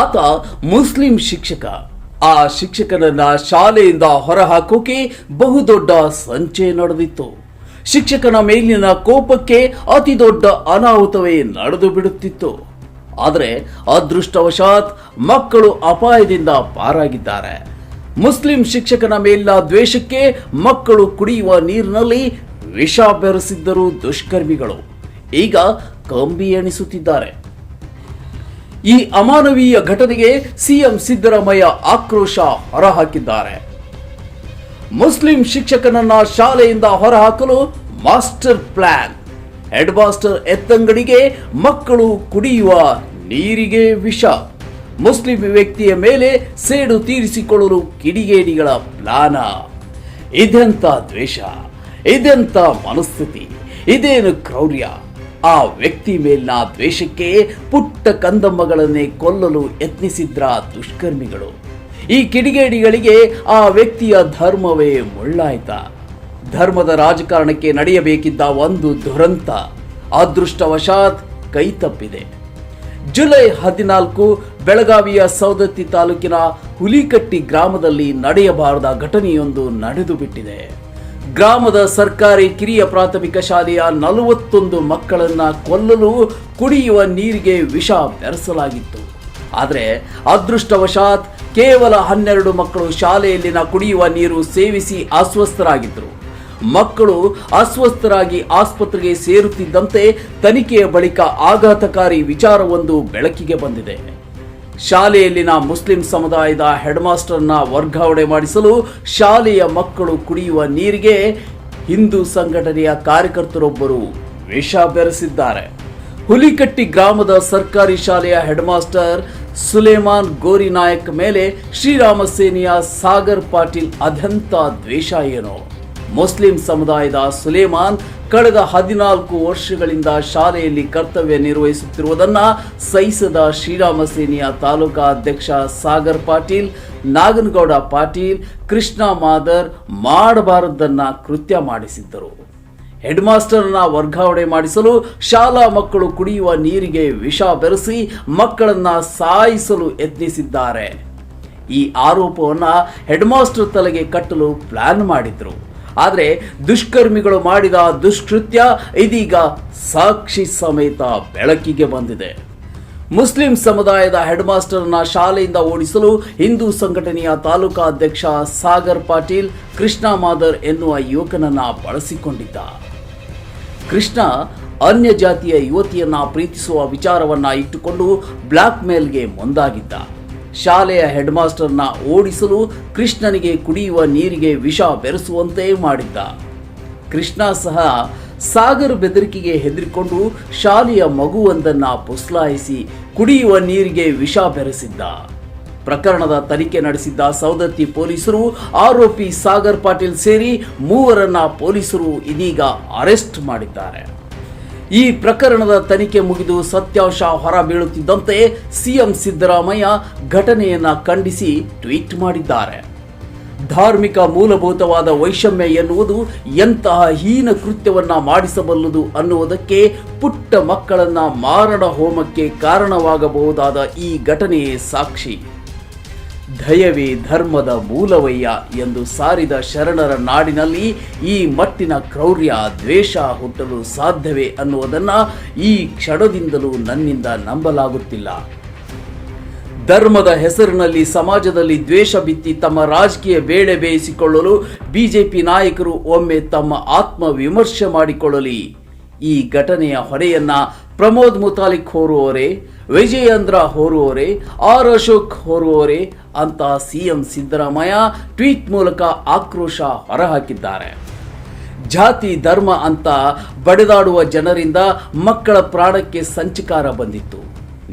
ಆತ ಮುಸ್ಲಿಂ ಶಿಕ್ಷಕ. ಆ ಶಿಕ್ಷಕನನ್ನ ಶಾಲೆಯಿಂದ ಹೊರಹಾಕೋಕೆ ಬಹುದೊಡ್ಡ ಸಂಚೆ ನಡೆದಿತ್ತು. ಶಿಕ್ಷಕನ ಮೇಲಿನ ಕೋಪಕ್ಕೆ ಅತಿ ದೊಡ್ಡ ಅನಾಹುತವೇ ನಡೆದು ಬಿಡುತ್ತಿತ್ತು. ಆದರೆ ಅದೃಷ್ಟವಶಾತ್ ಮಕ್ಕಳು ಅಪಾಯದಿಂದ ಪಾರಾಗಿದ್ದಾರೆ. ಮುಸ್ಲಿಂ ಶಿಕ್ಷಕನ ಮೇಲಿನ ದ್ವೇಷಕ್ಕೆ ಮಕ್ಕಳು ಕುಡಿಯುವ ನೀರಿನಲ್ಲಿ ವಿಷ ಬೆರೆಸಿದ್ದರು ದುಷ್ಕರ್ಮಿಗಳು. ಈಗ ಕಂಬಿ ಎಣಿಸುತ್ತಿದ್ದಾರೆ. ಈ ಅಮಾನವೀಯ ಘಟನೆಗೆ ಸಿಎಂ ಸಿದ್ದರಾಮಯ್ಯ ಆಕ್ರೋಶ ಹೊರಹಾಕಿದ್ದಾರೆ. ಮುಸ್ಲಿಂ ಶಿಕ್ಷಕನನ್ನ ಶಾಲೆಯಿಂದ ಹೊರಹಾಕಲು ಮಾಸ್ಟರ್ ಪ್ಲಾನ್. ಹೆಡ್ ಮಾಸ್ಟರ್ ಎತ್ತಂಗಡಿಗೆ ಮಕ್ಕಳು ಕುಡಿಯುವ ನೀರಿಗೆ ವಿಷ. ಮುಸ್ಲಿಂ ವ್ಯಕ್ತಿಯ ಮೇಲೆ ಸೇಡು ತೀರಿಸಿಕೊಳ್ಳಲು ಕಿಡಿಗೇಡಿಗಳ ಪ್ಲಾನ. ಇದೆಂತ ದ್ವೇಷ, ಇದೆಂತ ಮನಸ್ಥಿತಿ, ಇದೇನು ಕ್ರೌರ್ಯ. ಆ ವ್ಯಕ್ತಿ ಮೇಲಿನ ದ್ವೇಷಕ್ಕೆ ಪುಟ್ಟ ಕಂದಮ್ಮಗಳನ್ನೇ ಕೊಲ್ಲಲು ಯತ್ನಿಸಿದ್ರ ದುಷ್ಕರ್ಮಿಗಳು. ಈ ಕಿಡಿಗೇಡಿಗಳಿಗೆ ಆ ವ್ಯಕ್ತಿಯ ಧರ್ಮವೇ ಮುಳ್ಳಾಯ್ತ. ಧರ್ಮದ ರಾಜಕಾರಣಕ್ಕೆ ನಡೆಯಬೇಕಿದ್ದ ಒಂದು ದುರಂತ ಅದೃಷ್ಟವಶಾತ್ ಕೈ ತಪ್ಪಿದೆ. ಜುಲೈ ಹದಿನಾಲ್ಕು ಬೆಳಗಾವಿಯ ಸೌದತ್ತಿ ತಾಲೂಕಿನ ಹುಲಿಕಟ್ಟಿ ಗ್ರಾಮದಲ್ಲಿ ನಡೆಯಬಾರದ ಘಟನೆಯೊಂದು ನಡೆದು ಬಿಟ್ಟಿದೆ ಗ್ರಾಮದ ಸರ್ಕಾರಿ ಕಿರಿಯ ಪ್ರಾಥಮಿಕ ಶಾಲೆಯ ನಲವತ್ತೊಂದು ಮಕ್ಕಳನ್ನ ಕೊಲ್ಲಲು ಕುಡಿಯುವ ನೀರಿಗೆ ವಿಷ ಬೆರೆಸಲಾಗಿತ್ತು. ಆದರೆ ಅದೃಷ್ಟವಶಾತ್ ಕೇವಲ ಹನ್ನೆರಡು ಮಕ್ಕಳು ಶಾಲೆಯಲ್ಲಿನ ಕುಡಿಯುವ ನೀರು ಸೇವಿಸಿ ಅಸ್ವಸ್ಥರಾಗಿದ್ದರು ಮಕ್ಕಳು ಅಸ್ವಸ್ಥರಾಗಿ ಆಸ್ಪತ್ರೆಗೆ ಸೇರುತ್ತಿದ್ದಂತೆ ತನಿಖೆಯ ಬಳಿಕ ಆಘಾತಕಾರಿ ವಿಚಾರವೊಂದು ಬೆಳಕಿಗೆ ಬಂದಿದೆ. ಶಾಲೆಯಲ್ಲಿನ ಮುಸ್ಲಿಂ ಸಮುದಾಯದ ಹೆಡ್ಮಾಸ್ಟರ್ನ ವರ್ಗಾವಣೆ ಮಾಡಿಸಲು ಶಾಲೆಯ ಮಕ್ಕಳು ಕುಡಿಯುವ ನೀರಿಗೆ ಹಿಂದೂ ಸಂಘಟನೆಯ ಕಾರ್ಯಕರ್ತರೊಬ್ಬರು ವಿಷ ಬೆರೆಸಿದ್ದಾರೆ ಹುಲಿಕಟ್ಟಿ ಗ್ರಾಮದ ಸರ್ಕಾರಿ ಶಾಲೆಯ ಹೆಡ್ಮಾಸ್ಟರ್ ಸುಲೇಮಾನ್ ಗೋರಿನಾಯಕ್ ಮೇಲೆ ಶ್ರೀರಾಮ ಸೇನೆಯ ಸಾಗರ್ ಪಾಟೀಲ್ ಅಧ್ಯಂತ ದ್ವೇಷ ಏನೋ. ಮುಸ್ಲಿಂ ಸಮುದಾಯದ ಸುಲೇಮಾನ್ ಕಳೆದ ಹದಿನಾಲ್ಕು ವರ್ಷಗಳಿಂದ ಶಾಲೆಯಲ್ಲಿ ಕರ್ತವ್ಯ ನಿರ್ವಹಿಸುತ್ತಿರುವುದನ್ನು ಸಹಿಸದ ಶ್ರೀರಾಮ ಸೇನೆಯ ತಾಲೂಕಾ ಅಧ್ಯಕ್ಷ ಸಾಗರ್ ಪಾಟೀಲ್, ನಾಗನಗೌಡ ಪಾಟೀಲ್, ಕೃಷ್ಣ ಮಾದರ್ ಮಾಡಬಾರದನ್ನ ಕೃತ್ಯ ಮಾಡಿಸಿದ್ದರು. ಹೆಡ್ ಮಾಸ್ಟರ್ನ ವರ್ಗಾವಣೆ ಮಾಡಿಸಲು ಶಾಲಾ ಮಕ್ಕಳು ಕುಡಿಯುವ ನೀರಿಗೆ ವಿಷ ಬೆರೆಸಿ ಮಕ್ಕಳನ್ನ ಸಾಯಿಸಲು ಯತ್ನಿಸಿದ್ದಾರೆ. ಈ ಆರೋಪವನ್ನ ಹೆಡ್ ಮಾಸ್ಟರ್ ತಲೆಗೆ ಕಟ್ಟಲು ಪ್ಲಾನ್ ಮಾಡಿದ್ರು. ಆದರೆ ದುಷ್ಕರ್ಮಿಗಳು ಮಾಡಿದ ದುಷ್ಕೃತ್ಯ ಇದೀಗ ಸಾಕ್ಷಿ ಸಮೇತ ಬೆಳಕಿಗೆ ಬಂದಿದೆ. ಮುಸ್ಲಿಂ ಸಮುದಾಯದ ಹೆಡ್ ಮಾಸ್ಟರ್ನ ಶಾಲೆಯಿಂದ ಓಡಿಸಲು ಹಿಂದೂ ಸಂಘಟನೆಯ ತಾಲೂಕಾ ಅಧ್ಯಕ್ಷ ಸಾಗರ್ ಪಾಟೀಲ್, ಕೃಷ್ಣ ಮಾದರ್ ಎನ್ನುವ ಯುವಕನನ್ನ ಬಳಸಿಕೊಂಡಿದ್ದ. ಕೃಷ್ಣ ಅನ್ಯ ಜಾತಿಯ ಯುವತಿಯನ್ನ ಪ್ರೀತಿಸುವ ವಿಚಾರವನ್ನ ಇಟ್ಟುಕೊಂಡು ಬ್ಲ್ಯಾಕ್ ಮೇಲ್ಗೆ ಮುಂದಾಗಿದ್ದ. ಶಾಲೆಯ ಹೆಡ್ ಮಾಸ್ಟರ್ನ ಓಡಿಸಲು ಕೃಷ್ಣನಿಗೆ ಕುಡಿಯುವ ನೀರಿಗೆ ವಿಷ ಬೆರೆಸುವಂತೆ ಮಾಡಿದ್ದ. ಕೃಷ್ಣ ಸಹ ಸಾಗರ್ ಬೆದರಿಕೆಗೆ ಹೆದರಿಕೊಂಡು ಶಾಲೆಯ ಮಗುವೊಂದನ್ನು ಪುಸ್ಲಾಯಿಸಿ ಕುಡಿಯುವ ನೀರಿಗೆ ವಿಷ ಬೆರೆಸಿದ್ದ. ಪ್ರಕರಣದ ತನಿಖೆ ನಡೆಸಿದ್ದ ಸೌದತ್ತಿ ಪೊಲೀಸರು, ಆರೋಪಿ ಸಾಗರ್ ಪಾಟೀಲ್ ಸೇರಿ ಮೂವರನ್ನ ಪೊಲೀಸರು ಇದೀಗ ಅರೆಸ್ಟ್ ಮಾಡಿದ್ದಾರೆ. ಈ ಪ್ರಕರಣದ ತನಿಖೆ ಮುಗಿದು ಸತ್ಯಾಂಶ ಹೊರಬೀಳುತ್ತಿದ್ದಂತೆ ಸಿಎಂ ಸಿದ್ದರಾಮಯ್ಯ ಘಟನೆಯನ್ನ ಖಂಡಿಸಿ ಟ್ವೀಟ್ ಮಾಡಿದ್ದಾರೆ. ಧಾರ್ಮಿಕ ಮೂಲಭೂತವಾದ ವೈಷಮ್ಯ ಎನ್ನುವುದು ಎಂತಹ ಹೀನ ಕೃತ್ಯವನ್ನ ಮಾಡಿಸಬಲ್ಲದು ಅನ್ನುವುದಕ್ಕೆ ಪುಟ್ಟ ಮಕ್ಕಳನ್ನ ಮಾರಣ ಹೋಮಕ್ಕೆ ಕಾರಣವಾಗಬಹುದಾದ ಈ ಘಟನೆಯೇ ಸಾಕ್ಷಿ. ದಯವೇ ಧರ್ಮದ ಮೂಲವಯ್ಯ ಎಂದು ಸಾರಿದ ಶರಣರ ನಾಡಿನಲ್ಲಿ ಈ ಮಟ್ಟಿನ ಕ್ರೌರ್ಯ ದ್ವೇಷ ಹುಟ್ಟಲು ಸಾಧ್ಯವೇ ಅನ್ನುವುದನ್ನು ಈ ಕ್ಷಣದಿಂದಲೂ ನನ್ನಿಂದ ನಂಬಲಾಗುತ್ತಿಲ್ಲ. ಧರ್ಮದ ಹೆಸರಿನಲ್ಲಿ ಸಮಾಜದಲ್ಲಿ ದ್ವೇಷ ಬಿತ್ತಿ ತಮ್ಮ ರಾಜಕೀಯ ಬೇಳೆ ಬೇಯಿಸಿಕೊಳ್ಳಲು ಬಿಜೆಪಿ ನಾಯಕರು ಒಮ್ಮೆ ತಮ್ಮ ಆತ್ಮ ವಿಮರ್ಶೆ ಮಾಡಿಕೊಳ್ಳಲಿ. ಈ ಘಟನೆಯ ಹೊರೆಯನ್ನ ಪ್ರಮೋದ್ ಮುತಾಲಿಕ್ ಹೋರುವವರೇ, ವಿಜಯೇಂದ್ರ ಹೋರುವವರೇ, ಆರ್ ಅಶೋಕ್ ಹೋರುವವರೇ ಅಂತ ಸಿಎಂ ಸಿದ್ದರಾಮಯ್ಯ ಟ್ವೀಟ್ ಮೂಲಕ ಆಕ್ರೋಶ ಹೊರಹಾಕಿದ್ದಾರೆ. ಜಾತಿ, ಧರ್ಮ ಅಂತ ಬಡಿದಾಡುವ ಜನರಿಂದ ಮಕ್ಕಳ ಪ್ರಾಣಕ್ಕೆ ಸಂಚಕಾರ ಬಂದಿತ್ತು.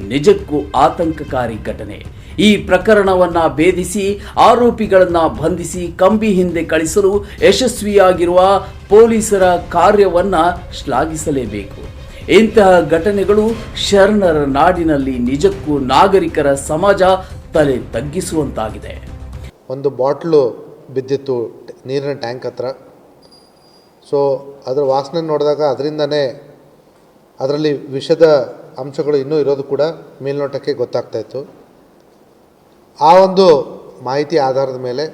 ನಿಜಕ್ಕೂ ಆತಂಕಕಾರಿ ಘಟನೆ. ಈ ಪ್ರಕರಣವನ್ನ ಭೇದಿಸಿ, ಆರೋಪಿಗಳನ್ನ ಬಂಧಿಸಿ, ಕಂಬಿ ಹಿಂದೆ ಕಳಿಸಲು ಯಶಸ್ವಿಯಾಗಿರುವ ಪೊಲೀಸರ ಕಾರ್ಯವನ್ನ ಶ್ಲಾಘಿಸಲೇಬೇಕು. ಇಂತಹ ಘಟನೆಗಳು ಶರಣರ ನಾಡಿನಲ್ಲಿ ನಿಜಕ್ಕೂ ನಾಗರಿಕರ ಸಮಾಜ ತಲೆ ತಗ್ಗಿಸುವಂತಾಗಿದೆ. ಒಂದು ಬಾಟ್ಲು ಬಿದ್ದಿತ್ತು ನೀರಿನ ಟ್ಯಾಂಕ್ ಹತ್ರ. ಸೊ ಅದರ ವಾಸನೆ ನೋಡಿದಾಗ ಅದರಿಂದನೇ ಅದರಲ್ಲಿ ವಿಷದ ಅಂಶಗಳು ಇನ್ನೂ ಇರೋದು ಕೂಡ ಮೇಲ್ನೋಟಕ್ಕೆ ಗೊತ್ತಾಗ್ತಾಯಿತ್ತು ಆ ಒಂದು ಮಾಹಿತಿ ಆಧಾರದ ಮೇಲೆ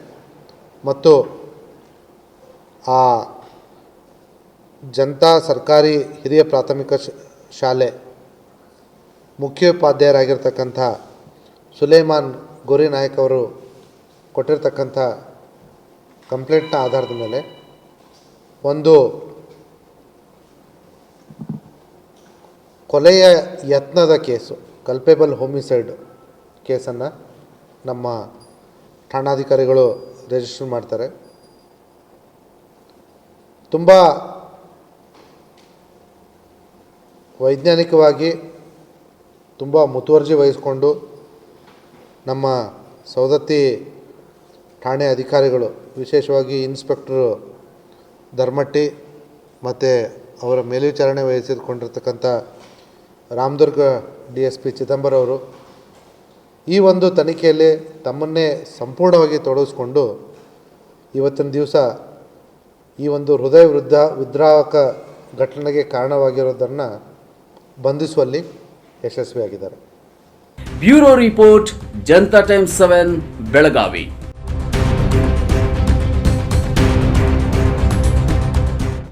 ಮತ್ತು ಆ ಜನತಾ ಸರ್ಕಾರಿ ಹಿರಿಯ ಪ್ರಾಥಮಿಕ ಶಾಲೆ ಮುಖ್ಯೋಪಾಧ್ಯಾಯರಾಗಿರ್ತಕ್ಕಂಥ ಸುಲೇಮಾನ್ ಗೋರಿ ನಾಯಕ್ ಅವರು ಕೊಟ್ಟಿರ್ತಕ್ಕಂಥ ಕಂಪ್ಲೇಂಟ್ನ ಆಧಾರದ ಮೇಲೆ ಒಂದು ಕೊಲೆಯ ಯತ್ನದ ಕೇಸು ಕಲ್ಪೇಬಲ್ ಹೋಮಿಸೈಡ್ ಕೇಸನ್ನು ನಮ್ಮ ಠಾಣಾಧಿಕಾರಿಗಳು ರಿಜಿಸ್ಟರ್ ಮಾಡ್ತಾರೆ. ತುಂಬ ವೈಜ್ಞಾನಿಕವಾಗಿ ತುಂಬ ಮುತುವರ್ಜಿ ವಹಿಸ್ಕೊಂಡು ನಮ್ಮ ಸವದತ್ತಿ ಠಾಣೆ ಅಧಿಕಾರಿಗಳು, ವಿಶೇಷವಾಗಿ ಇನ್ಸ್ಪೆಕ್ಟ್ರು ಧರ್ಮಟ್ಟಿ ಮತ್ತು ಅವರ ಮೇಲ್ವಿಚಾರಣೆ ವಹಿಸಿಕೊಂಡಿರ್ತಕ್ಕಂಥ ರಾಮದುರ್ಗ ಡಿ ಎಸ್ ಪಿ ಚಿದಂಬರವರು ಈ ಒಂದು ತನಿಖೆಯಲ್ಲಿ ತಮ್ಮನ್ನೇ ಸಂಪೂರ್ಣವಾಗಿ ತೊಡಗಿಸ್ಕೊಂಡು ಇವತ್ತಿನ ದಿವಸ ಈ ಒಂದು ಹೃದಯ ವೃದ್ಧ ವಿದ್ರಾವಕ ಘಟನೆಗೆ ಕಾರಣವಾಗಿರೋದನ್ನು ಬಂಧಿಸುವಲ್ಲಿ ಯಶಸ್ವಿಯಾಗಿದ್ದಾರೆ. Bureau report Janata Times seven Belagavi.